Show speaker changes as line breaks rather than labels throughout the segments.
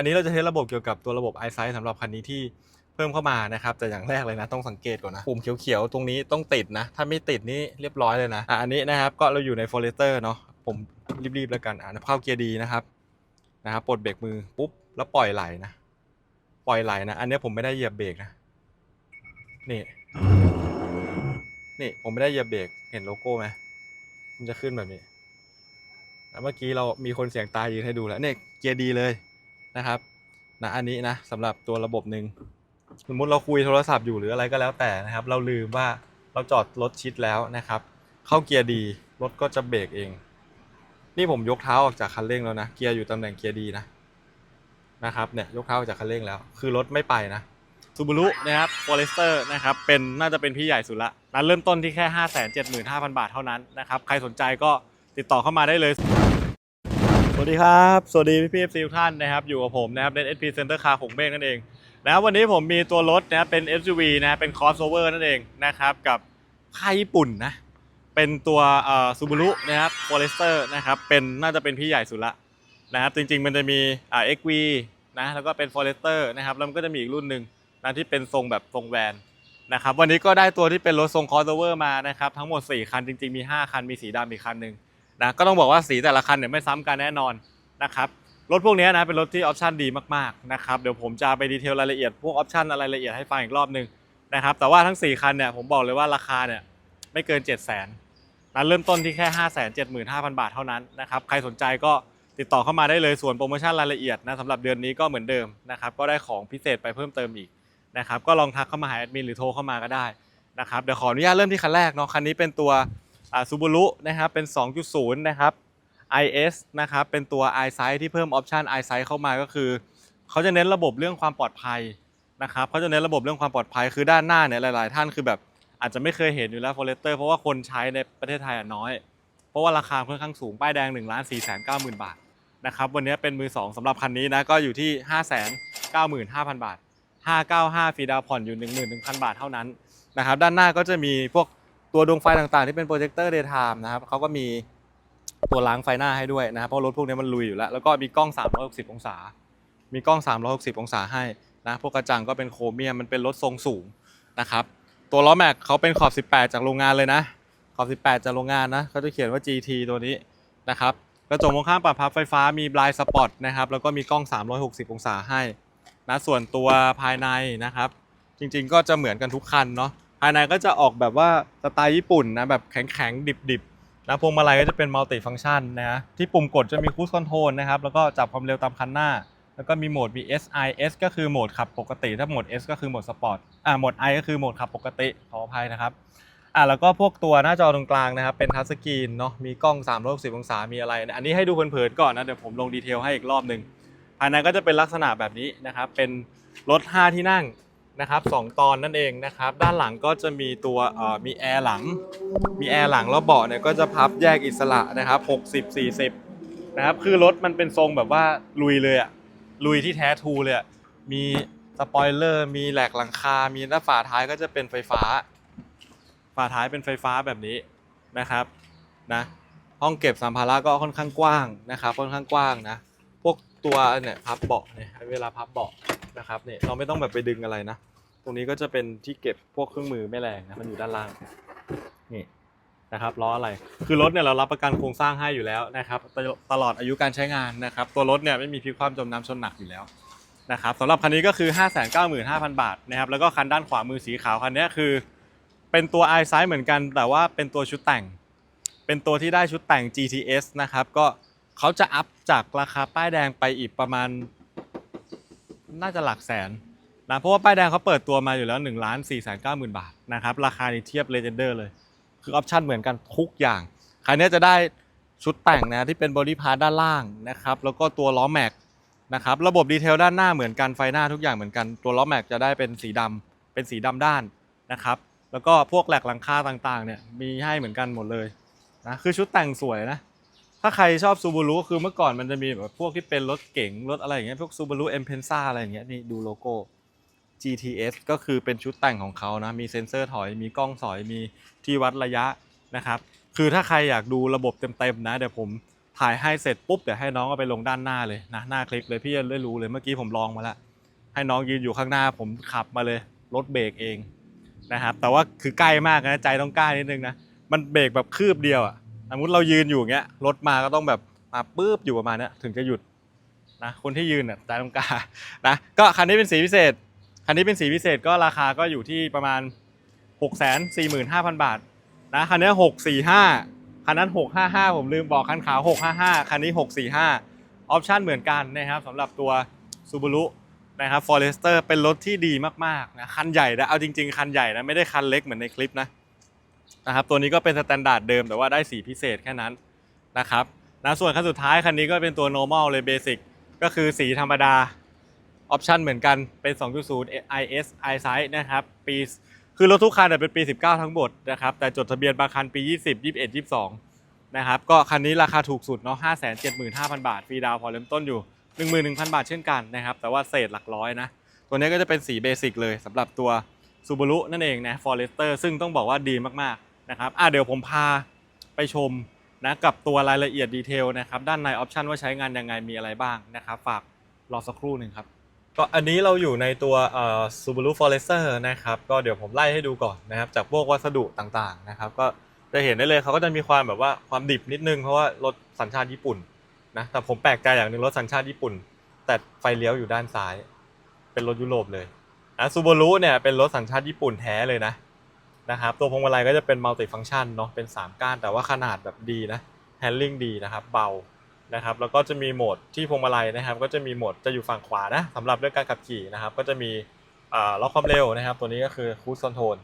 อันนี้เราจะเทสระบบเกี่ยวกับตัวระบบ iSight สำหรับคันนี้ที่เพิ่มเข้ามานะครับ แต่อย่างแรกเลยนะต้องสังเกตก่อนนะปุ่มเขียวๆ ตรงนี้ต้องติดนะ ถ้าไม่ติดนี่เรียบร้อยเลยนะอะอันนี้นะครับก็เราอยู่ใน Forester เนาะผมรีบๆแล้วกันอะเข้าเกียร์ดีนะครับนะครับปลดเบรกมือปุ๊บแล้วปล่อยไหลนะ ปล่อยไหลนะ อันนี้ผมไม่ได้เหยียบเบรกนะนี่นี่ผมไม่ได้เหยียบเบรกเห็นโลโก้ไหมมันจะขึ้นแบบนี้แล้วเมื่อกี้เรามีคนเสียงตายยืนให้ดูแล้วเนี่ยเกียร์ดีเลย นะครับนะอันนี้นะสำหรับตัวระบบหนึ่งสมมติเราคุยโทรศัพท์อยู่หรืออะไรก็แล้วแต่นะครับ เราลืมว่าเราจอดรถชิดแล้วนะครับ เข้าเกียร์ดีรถก็จะเบรกเอง นี่ผมยกเท้าออกจากคันเร่งแล้วนะเกียร์อยู่ตำแหน่งเกียร์ดีนะนะครับเนี่ยยกเท้าออกจากคันเร่งแล้ว คือรถไม่ไปนะซูบูรุนะครับฟอเรสเตอร์นะครับเป็นน่าจะเป็นพี่ใหญ่สุดละนั้นเริ่มต้นที่แค่ 5 7 5 0 0 0 บาทเท่านั้นนะครับใครสนใจก็ติดต่อเข้ามาได้เลย วัสดีครับ สวัสดีพี่พี่ซีทุกท่านนะครับ อยู่กับผมนะครับ Net SP Center Car ของเบ้งนั่นเองนะครับวันนี้ผมมีตัวรถนะครับเป็น SUV นะเป็น crossover นั่นเองนะครับกับค่ายญี่ปุ่นนะเป็นตัวเอ่อซูบูรุนะครับ Forester นะครับเป็นน่าจะเป็นพี่ใหญ่สุดละนะครับจริงๆมันจะมีอ่า XV นะแล้วก็เป็น Forester นะครับแล้วมันก็จะมีอีกรุ่นหนึ่งนะที่เป็นทรงแบบทรงแวนนะครับวันนี้ก็ได้ตัวที่เป็นรถทรง crossover มานะครับทั้งหมด 4 คันจริงๆมี 5 คันมีสีดำอีกคันหนึ่ง นะก็ต้องบอกว่าสีแต่ละคันเนี่ยไม่ซ้ำกันแน่นอนนะครับรถพวกนี้นะเป็นรถที่ออปชันดีมากๆนะครับเดี๋ยวผมจะไปดีเทลรายละเอียดพวกออปชันอะไรละเอียดให้ฟังอีกรอบหนึงนะครับแต่ว่าทั้ง 4 คันเนี่ยผมบอกเลยว่าราคาเนี่ยไม่เกิน 7 0 0 0 0นนะเริ่มต้นที่แค่ 5 7 5 0 0 0 บาทเท่านั้นนะครับใครสนใจก็ติดต่อเข้ามาได้เลยส่วนโปรโมชั่นรายละเอียดนะสำหรับเดือนนี้ก็เหมือนเดิมนะครับก็ได้ของพิเศษไปเพิ่มเติมอีกนะครับก็ลองทักเข้ามาหาแอดมินหรือโทรเข้ามาก็ได้นะครับเดี๋ยวขออนุญาตเริ่มที่คันแรกเนาะคันนี้เป็นตัว ซูบูรุนะครับเป็น 2.0 นะครับ IS นะครับเป็นตัว iSight ที่เพิ่มออปชัน iSight เข้ามาก็คือเขาจะเน้นระบบเรื่องความปลอดภัยนะครับเขาจะเน้นระบบเรื่องความปลอดภัยคือด้านหน้าเนี่ยหลาย ๆ ท่านคือแบบอาจจะไม่เคยเห็นอยู่แล้ว Forester เพราะว่าคนใช้ในประเทศไทยน้อย เพราะว่าราคาค่อนข้างสูง ป้ายแดง1นึ่งล้านสี่แสนเก้าหมื่นบาทนะครับวันนี้เป็นมือ 2สำหรับคันนี้นะก็อยู่ที่5 9 5 0 0 0บาท595ฟรีดาวผ่อนอยู่ 11,000 บาทเท่านั้นนะครับด้านหน้าก็จะมีพวก ตัวดวงไฟต่างๆที่เป็นโปรเจคเตอร์เดย์ไทม์นะครับเขาก็มีตัวล้างไฟหน้าให้ด้วยนะครับเพราะรถพวกนี้มันลุยอยู่แล้ว แล้วก็มีกล้อง 360 องศา มีกล้อง 360 องศาให้นะพวกกระจังก็เป็นโครเมียมมันเป็นรถทรงสูงนะครับตัวล้อแม็กเขาเป็นขอบ 18 จากโรงงานเลยนะขอบ 18 จากโรงงานนะเขาจะเขียนว่า GT ตัวนี้นะครับกระจกมองข้างปรับพับไฟฟ้ามีบลายสปอตนะครับแล้วก็มีกล้อง 360 องศาให้นะส่วนตัวภายในนะครับ จริงๆ ก็จะเหมือนกันทุกคันเนาะ ภายในก็จะออกแบบว่าสไตล์ญี่ปุ่นนะแบบแข็งๆดิบๆนะพวงมาลัยก็จะเป็นมัลติฟัง c t ชันนะที่ปุ่มกดจะมีคู e คอนโทรลนะครับแล้วก็จับความเร็วตามคันหน้า แล้วก็มีโหมดมี SI S ก็คือโหมดขับปกติ ถ้าโหมด S ก็คือโหมดสปอร์ตอ่าโหมด I ก็คือโหมดขับปกติขออภัยนะครับอ่าแล้วก็พวกตัวหน้าจอตรงกลางนะครับ เป็นทัชสกรีนเนาะมีกล้อง 360 องศา มีอะไรนะอันนี้ให้ดูเผินๆก่อนนะ เดี๋ยวผมลงดีเทลให้อีกรอบหนึ่งภายในก็จะเป็นลักษณะแบบนี้นะครับ เป็นรถ 5 ที่นั่ง นะครับสองตอนนั่นเองนะครับ ด้านหลังก็จะมีตัวมีแอร์หลัง มีแอร์หลังแล้วเบาะเนี่ยก็จะพับแยกอิสระนะครับ60 40นะครับคือรถมันเป็นทรงแบบว่าลุยเลยอะลุยที่แท้ทูเลยอะมีสปอยเลอร์มีแหลกหลังคา มีหน้าฝาท้ายก็จะเป็นไฟฟ้า ฝาท้ายเป็นไฟฟ้าแบบนี้นะครับนะห้องเก็บสัมภาระก็ค่อนข้างกว้างนะครับค่อนข้างกว้างนะพวกตัวเนี่ยพับเบาะเนี่ยเวลาพับเบาะนะครับเนี่ยเราไม่ต้องแบบไปดึงอะไรนะ ตรงนี้ก็จะเป็นที่เก็บพวกเครื่องมือแม่แรงนะมันอยู่ด้านล่างนี่นะครับล้ออะไรคือรถเนี่ยเรารับประกันโครงสร้างให้อยู่แล้วนะครับตลอดอายุการใช้งานนะครับ ตัวรถเนี่ยไม่มีพิคว่ำจมน้ำชนหนักอยู่แล้วนะครับสำหรับคันนี้ก็คือ 595,000 บาทนะครับแล้วก็คันด้านขวามือสีขาวคันนี้คือ เป็นตัว i s i เหมือนกัน แต่ว่าเป็นตัวชุดแต่ง เป็นตัวที่ได้ชุดแต่ง GTS นะครับก็เขาจะอัพจากราคาป้ายแดงไปอีกประมาณ น่าจะหลักแสน นะเพราะว่าป้ายแดงเขาเปิดตัวมาอยู่แล้ว1นึ่งล้านสี่แสนเก้าหมื่นบาทนะครับราคานี้เทียบเลเจนเดอร์เลย คือออปชันเหมือนกันทุกอย่างคันนี้จะได้ชุดแต่งนะที่เป็นบอดี้พาร์ด้านล่างนะครับแล้วก็ตัวล้อแม็กนะครับระบบดีเทลด้านหน้าเหมือนกันไฟหน้าทุกอย่างเหมือนกันตัวล้อแม็กจะได้เป็นสีดำเป็นสีดำด้านนะครับแล้วก็พวกแหลกหลังคาต่างๆเนี่ยมีให้เหมือนกันหมดเลยนะคือชุดแต่งสวยนะถ้าใครชอบซูบูรุคือเมื่อก่อนมันจะมีแบบพวกที่เป็นรถเก๋งรถอะไรอย่างเงี้ยพวกซูบูรุเอ็มเพนซ่าอะไรอย่างเงี้ยนี่ดูโลโก้ GTS ก็คือเป็นชุดแต่งของเขานะ มีเซ็นเซอร์ถอย มีกล้องสอย มีที่วัดระยะนะครับ คือถ้าใครอยากดูระบบเต็มๆนะ เดี๋ยวผมถ่ายให้เสร็จปุ๊บ เดี๋ยวให้น้องเอาไปลงด้านหน้าเลยนะ หน้าคลิปเลยพี่จะได้รู้เลย เมื่อกี้ผมลองมาแล้ว ให้น้องยืนอยู่ข้างหน้าผมขับมาเลย รถเบรกเองนะครับ แต่ว่าคือใกล้มากนะใจต้องกล้านิดนึงนะ มันเบรกแบบคืบเดียวอะสมมติเรายืนอยู่อย่างเงี้ย รถมาก็ต้องแบบมาปุ๊บอยู่ประมาณนี้ถึงจะหยุดนะ คนที่ยืนน่ะใจต้องกล้านะ ก็คันนี้เป็นสีพิเศษ คันนี้เป็นสีพิเศษก็ราคาก็อยู่ที่ประมาณ 6 4 5 0 0 0 บาทนะคันนี้645 คันนั้น 655 ผมลืมบอกคันขาว 655 คันนี้ 645 ออปชันเหมือนกันนะครับสำหรับตัว Subaru นะครับ Forester เป็นรถที่ดีมากๆนะคันใหญ่นะเอาจริง ๆ คันใหญ่นะไม่ได้คันเล็กเหมือนในคลิปนะนะครับตัวนี้ก็เป็นสแตนดาร์ดเดิมแต่ว่าได้สีพิเศษแค่นั้นนะครับนะส่วนคันสุดท้ายคันนี้ก็เป็นตัว normal เลย basic ก็คือสีธรรมดา ออปชันเหมือนกันเป็น 2.0 IS iSight นะครับปีคือรถทุกคันเป็นปี 19 ทั้งหมดนะครับแต่จดทะเบียนบางคันปี 20 21 22 นะครับก็คันนี้ราคาถูกสุดเนาะ575,000 บาทฟรีดาวพอเริ่มต้นอยู่ 11,000 บาทเช่นกันนะครับแต่ว่าเศษหลักร้อยนะตัวนี้ก็จะเป็นสีเบสิกเลยสำหรับตัว Subaru นั่นเองนะ Forester ซึ่งต้องบอกว่าดีมากๆนะครับอะเดี๋ยวผมพาไปชมนะกับตัวรายละเอียดดีเทลนะครับด้านในออปชันว่าใช้งานยังไงมีอะไรบ้างนะครับฝากรอสักครู่หนึ่งครับ ก็อันนี้เราอยู่ในตัวเอ่อ Subaru Forester นะครับ ก็เดี๋ยวผมไล่ให้ดูก่อนนะครับ จากพวกวัสดุต่างๆนะครับ ก็จะเห็นได้เลยเขาก็จะมีความแบบว่าความดิบนิดนึงเพราะว่ารถสัญชาติญี่ปุ่นนะแต่ผมแปลกใจอย่างหนึ่งรถสัญชาติญี่ปุ่น แต่ไฟเลี้ยวอยู่ด้านซ้าย เป็นรถยุโรปเลยนะซูบารุเนี่ยเป็นรถสัญชาติญี่ปุ่นแท้เลยนะนะครับตัวพวงมาลัยก็จะเป็นมัลติฟัง c t ชันเนาะเป็น 3 ก้านแต่ว่าขนาดแบบดีนะแฮนดิ้งดีนะครับ เบา นะครับแล้วก็จะมีโหมดที่พวงมาลัยนะครับ ก็จะมีโหมดจะอยู่ฝั่งขวานะสำหรับเรื่องการขับขี่นะครับ ก็จะมีล็อกความเร็วนะครับ ตัวนี้ก็คือคู c คอนโทรล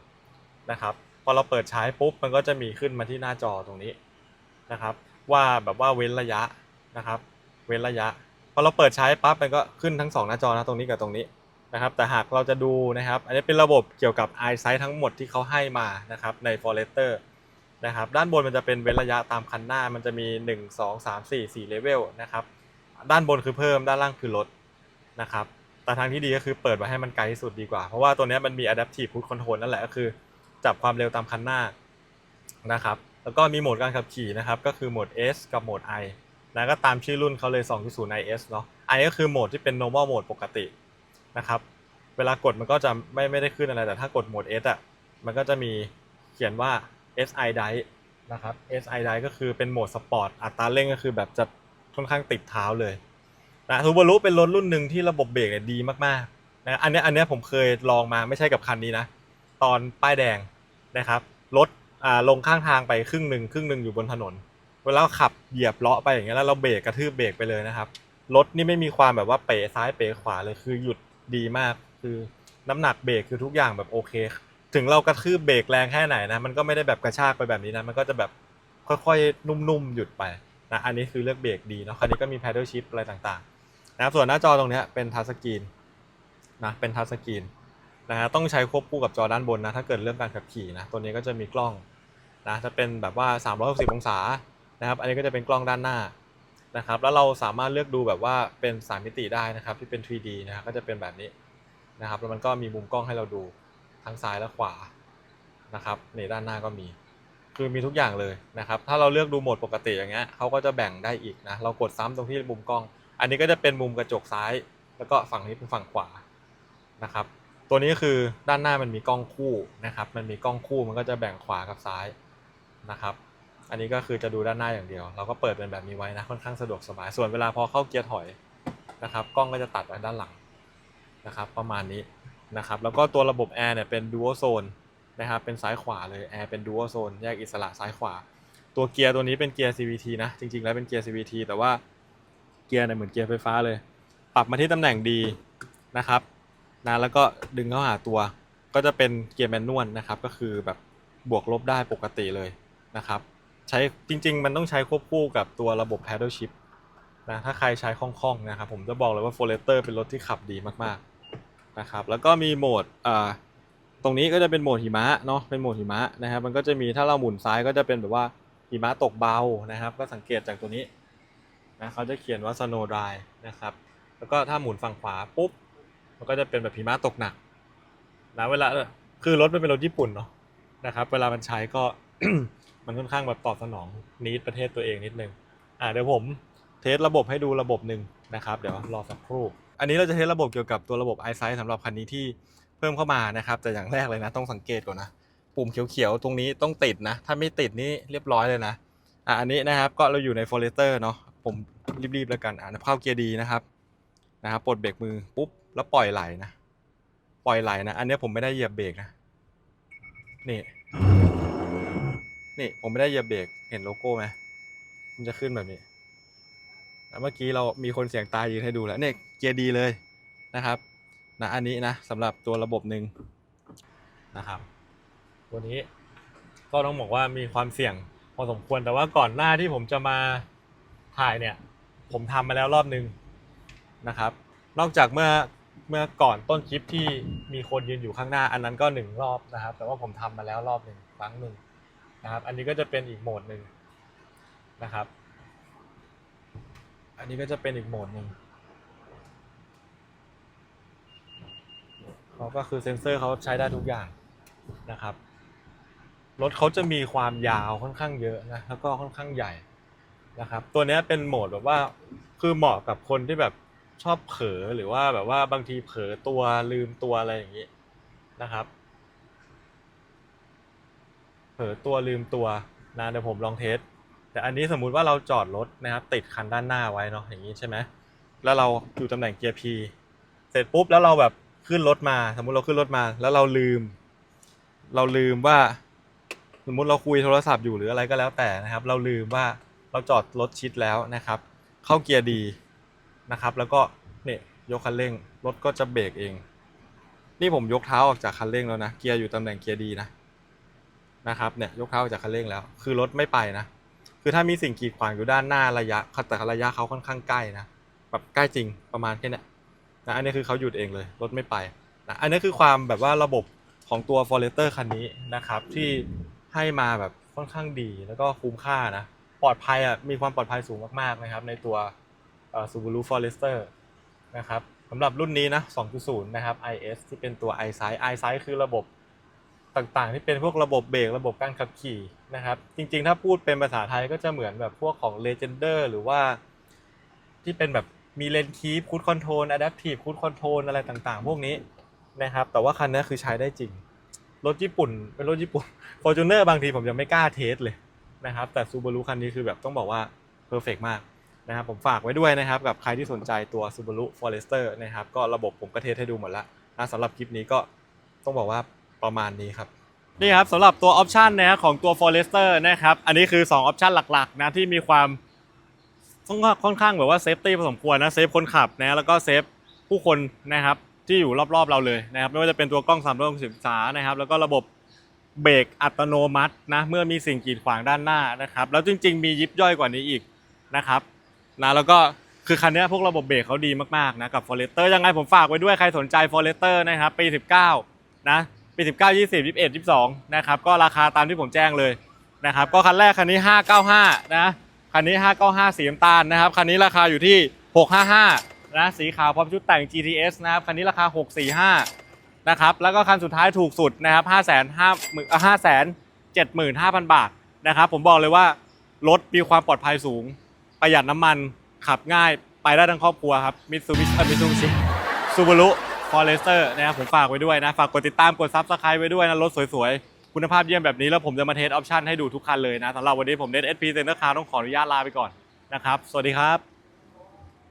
นะครับพอเราเปิดใช้ปุ๊บมันก็จะมีขึ้นมาที่หน้าจอตรงนี้นะครับ ว่าแบบว่าเว้นระยะนะครับ เว้นระยะพอเราเปิดใช้ปั๊บมันก็ขึ้นทั้งสองหน้าจอนะตรงนี้กับตรงนี้นะครับ แต่หากเราจะดูนะครับ อันนี้เป็นระบบเกี่ยวกับ EyeSight ทั้งหมดที่เขาให้มานะครับใน Forester นะครับด้านบนมันจะเป็นเว้นระยะตามคันหน้ามันจะมี 1 2 3 4 4เลเวลนะครับด้านบนคือเพิ่มด้านล่างคือลดนะครับแต่ทางที่ดีก็คือเปิดไว้ให้มันไกลที่สุดดีกว่า เพราะว่าตัวนี้มันมี adaptive cruise control นั่นแหละก็คือจับความเร็วตามคันหน้านะครับแล้วก็มีโหมดการขับขี่นะครับก็คือโหมด S กับโหมด I นะก็ตามชื่อรุ่นเขาเลย 2.0 IS เนาะ I ก็คือโหมดที่เป็น normal mode ปกตินะครับเวลากดมันก็จะไม่ไม่ได้ขึ้นอะไรแต่ถ้ากดโหมด S อะมันก็จะมีเขียนว่า SI Drive นะครับ SI Drive ก็คือเป็นโหมดสปอร์ตอัตราเร่งก็คือแบบจะค่อนข้างติดเท้าเลยนะทูบารุเป็นรถรุ่นหนึ่งที่ระบบเบรกเนี่ยดีมากๆนะอันนี้อันนี้ผมเคยลองมาไม่ใช่กับคันนี้นะ ตอนป้ายแดงนะครับรถอ่าลงข้างทางไปครึ่งหนึ่งครึ่งหนึ่งอยู่บนถนน เวลาขับเหยียบเลาะไปอย่างเงี้ยแล้วเราเบรกกระทืบเบรกไปเลยนะครับรถนี่ไม่มีความแบบว่าเป๋ซ้ายเป๋ขวาเลยคือหยุดดีมาก คือน้ำหนักเบรกคือทุกอย่างแบบโอเค ถึงเรากระทืบเบรกแรงแค่ไหนนะ มันก็ไม่ได้แบบกระชากไปแบบนี้นะ มันก็จะแบบค่อยๆ นุ่มๆ หยุดไปนะ อันนี้คือเลือกเบรกดีเนาะ คันนี้ก็มี paddle shift อะไรต่างๆ นะครับส่วนหน้าจอตรงนี้เป็นทัชสกรีนนะ เป็นทัชสกรีนนะฮะ ต้องใช้ควบคู่กับจอด้านบนนะ ถ้าเกิดเรื่องการขับขี่นะ ตัวนี้ก็จะมีกล้องนะ จะเป็นแบบว่า 360 องศา นะครับ อันนี้ก็จะเป็นกล้องด้านหน้านะครับ แล้วเราสามารถเลือกดูแบบว่าเป็น 3 มิติได้นะครับ ที่เป็น 3D นะครับก็จะเป็นแบบนี้นะครับ แล้วมันก็มีมุมกล้องให้เราดู ทั้งซ้ายและขวานะครับในด้านหน้าก็มี คือมีทุกอย่างเลยนะครับ ถ้าเราเลือกดูโหมดปกติอย่างเงี้ยเขาก็จะแบ่งได้อีกนะ เรากดซ้ำตรงที่มุมกล้อง อันนี้ก็จะเป็นมุมกระจกซ้าย แล้วก็ฝั่งนี้เป็นฝั่งขวานะครับ ตัวนี้คือด้านหน้ามันมีกล้องคู่นะครับ มันมีกล้องคู่มันก็จะแบ่งขวากับซ้ายนะครับ อันนี้ก็คือจะดูด้านหน้าอย่างเดียว เราก็เปิดเป็นแบบนี้ไว้นะค่อนข้างสะดวกสบาย ส่วนเวลาพอเข้าเกียร์ถอยนะครับ กล้องก็จะตัดไว้ด้านหลังนะครับ ประมาณนี้ นะครับแล้วก็ตัวระบบแอร์เนี่ยเป็น dual zone นะครับเป็นซ้ายขวาเลยแอร์เป็น dual zone แยกอิสระซ้ายขวา ตัวเกียร์ตัวนี้เป็นเกียร์ CVT นะจริงๆแล้วเป็นเกียร์ CVT แต่ว่าเกียร์เนี่ยเหมือนเกียร์ไฟฟ้าเลย ปรับมาที่ตำแหน่งดีนะครับนะแล้วก็ดึงเข้าหาตัว ก็จะเป็นเกียร์แมนนวลนะครับก็คือแบบบวกลบได้ปกติเลยนะครับใช้จริง ๆ มันต้องใช้ควบคู่กับตัวระบบ paddle shift นะถ้าใครใช้คล่องๆนะครับผมจะบอกเลยว่า Forester เป็นรถที่ขับดีมากๆ นะครับ แล้วก็มีโหมดอ่าตรงนี้ก็จะเป็นโหมดหิมะเนาะ เป็นโหมดหิมะนะครับ มันก็จะมีถ้าเราหมุนซ้ายก็จะเป็นแบบว่าหิมะตกเบานะครับ ก็สังเกตจากตัวนี้นะเขาจะเขียนว่า snow dry นะครับ แล้วก็ถ้าหมุนฝั่งขวาปุ๊บ มันก็จะเป็นแบบหิมะตกหนักนะเวลาคือรถมันเป็นรถญี่ปุ่นเนาะนะครับ เวลามันใช้ก็มันค่อนข้างแบบตอบสนองนิดประเทศตัวเองนิดนึง อ่าเดี๋ยวผมเทสระบบให้ดูระบบหนึ่งนะครับ เดี๋ยวรอสักครู่ อันนี้เราจะเทสระบบเกี่ยวกับตัวระบบ iSight สำหรับคันนี้ที่เพิ่มเข้ามานะครับแต่อย่างแรกเลยนะต้องสังเกตก่อนนะปุ่มเขียวๆตรงนี้ต้องติดนะ ถ้าไม่ติดนี่เรียบร้อยเลยนะอะอันนี้นะครับก็เราอยู่ใน Forester เนาะผมรีบๆแล้วกันอะเข้าเกียร์ดีนะครับนะครับปลดเบรกมือปุ๊บแล้วปล่อยไหลนะ ปล่อยไหลนะ อันนี้ผมไม่ได้เหยียบเบรกนะนี่นี่ผมไม่ได้เหยียบเบรกเห็นโลโก้ไหมมันจะขึ้นแบบนี้ เมื่อกี้เรามีคนเสียงตายยืนให้ดูแล้วเนี่ยเกียร์ดีเลยนะครับนะอันนี้นะสำหรับตัวระบบหนึ่งนะครับ ตัวนี้ก็ต้องบอกว่ามีความเสี่ยงพอสมควรแต่ว่าก่อนหน้าที่ผมจะมาถ่ายเนี่ย ผมทำมาแล้วรอบหนึ่งนะครับ นอกจากเมื่อเมื่อก่อนต้นคลิปที่มีคนยืนอยู่ข้างหน้า อันนั้นก็หนึ่งรอบนะครับ แต่ว่าผมทำมาแล้วรอบหนึ่งครั้งหนึ่งนะครับ อันนี้ก็จะเป็นอีกโหมดหนึ่งนะครับ นนี้ก็จะเป็นอีกโหมดหนึ่งเขาก็คือเซ็นเซอร์เขาใช้ได้ทุกอย่างนะครับ รถเขาจะมีความยาวค่อนข้างเยอะนะแล้วก็ค่อนข้างใหญ่นะครับ ตัวนี้เป็นโหมดแบบว่าคือเหมาะกับคนที่แบบชอบเผลอหรือว่าแบบว่าบางทีเผลอตัวลืมตัวอะไรอย่างนี้นะครับ เผลอตัวลืมตัวนะเดี๋ยวผมลองเทส แต่อันนี้สมมุติว่าเราจอดรถนะครับติดคันด้านหน้าไว้เนาะอย่างนี้ใช่ไหมแล้วเราอยู่ตำแหน่งเกียร์ P เสร็จปุ๊บแล้วเราแบบขึ้นรถมา สมมุติเราขึ้นรถมา แล้วเราลืม เราลืมว่า สมมุติเราคุยโทรศัพท์อยู่หรืออะไรก็แล้วแต่นะครับ เราลืมว่าเราจอดรถชิดแล้วนะครับ เข้าเกียร์ดีนะครับ แล้วก็เนี่ยยกคันเร่งรถก็จะเบรกเอง นี่ผมยกเท้าออกจากคันเร่งแล้วนะเกียร์อยู่ตำแหน่งเกียร์ดีนะนะครับเนี่ยยกเท้าออกจากคันเร่งแล้ว คือรถไม่ไปนะ คือถ้ามีสิ่งกีดขวางอยู่ด้านหน้าระยะแต่ระยะเขาค่อนข้างใกล้นะแบบใกล้จริงประมาณแค่นี้นะอันนี้คือเขาหยุดเองเลยรถไม่ไปนะอันนี้คือความแบบว่าระบบของตัว f o r e s t e r คันนี้นะครับ ที่ให้มาแบบค่อนข้างดีแล้วก็คุ้มค่านะปลอดภัยอะมีความปลอดภัยสูงมากๆนะครับ ในตัว Subaru Forester นะครับสำหรับรุ่นนี้นะ 2.0 นะครับ IS ที่เป็นตัว iSight iSight คือระบบ ต่างๆ ที่เป็นพวกระบบเบรกระบบการขับขี่นะครับ จริงๆ ถ้าพูดเป็นภาษาไทยก็จะเหมือนแบบพวกของ Legender หรือว่า ที่เป็นแบบมีเลนคีฟคูดคอนโทรลอะดัพทีฟคูดคอนโทรลอะไรต่างๆ พวกนี้นะครับ แต่ว่าคันนี้คือใช้ได้จริง รถญี่ปุ่น เป็นรถญี่ปุ่น Fortuner บางทีผมยังไม่กล้าเทสเลยนะครับ แต่ Subaru คันนี้คือแบบต้องบอกว่าเพอร์เฟกมากนะครับผมฝากไว้ด้วยนะครับ กับใครที่สนใจตัว Subaru Forester นะครับ ก็ระบบผมก็เทสให้ดูหมดแล้วนะสำหรับคลิปนี้ก็ต้องบอกว่า ประมาณนี้ครับ นี่ครับสำหรับตัวออปชันนะฮะของตัว Forester นะครับ อันนี้คือ 2 ออปชันหลักๆนะที่มีความค่อนข้างแบบว่าเซฟตี้พอสมควรนะเซฟคนขับนะแล้วก็เซฟผู้คนนะครับที่อยู่รอบๆเราเลยนะครับไม่ว่าจะเป็นตัวกล้อง3 6 0องศานะครับแล้วก็ระบบเบรกอัตโนมัตินะเมื่อมีสิ่งกีดขวางด้านหน้านะครับแล้วจริง ๆ มียิบย่อยกว่านี้อีกนะครับนะแล้วก็คือคันนี้พวกระบบเบรกเขาดีมากๆนะกับ Forester ยังไงผมฝากไว้ด้วยใครสนใจ Forester นะครับปี 19 นะ ปี 19 20 21 22 นะครับ ก็ราคาตามที่ผมแจ้งเลยนะครับ ก็คันแรกคันนี้ 595 นะ คันนี้ 595 สีน้ำตาลนะครับ คันนี้ราคาอยู่ที่ 655 นะ สีขาวพร้อมชุดแต่ง GTS นะครับ คันนี้ราคา 645 นะครับ แล้วก็คันสุดท้ายถูกสุดนะครับ 5 5 5 75,000 บาทนะครับผมบอกเลยว่ารถมีความปลอดภัยสูง ประหยัดน้ำมันขับง่ายไปได้ทั้งครอบครัวครับมิตซูบิชิมิตซูบิชิซูบารุ ฟอเรสเตอร์นะครับผมฝากไว้ด้วยนะ ฝากกดติดตามกดซับสไครต์ไว้ด้วยนะรถสวยๆ คุณภาพเยี่ยมแบบนี้แล้วผมจะมาเทสออปชั่นให้ดูทุกคันเลยนะสำหรับวันนี้ผมเน็ตเอสพีเซ็นเตอร์คาร์ต้องขออนุญาตลาไปก่อนนะครับ สวัสดีครับ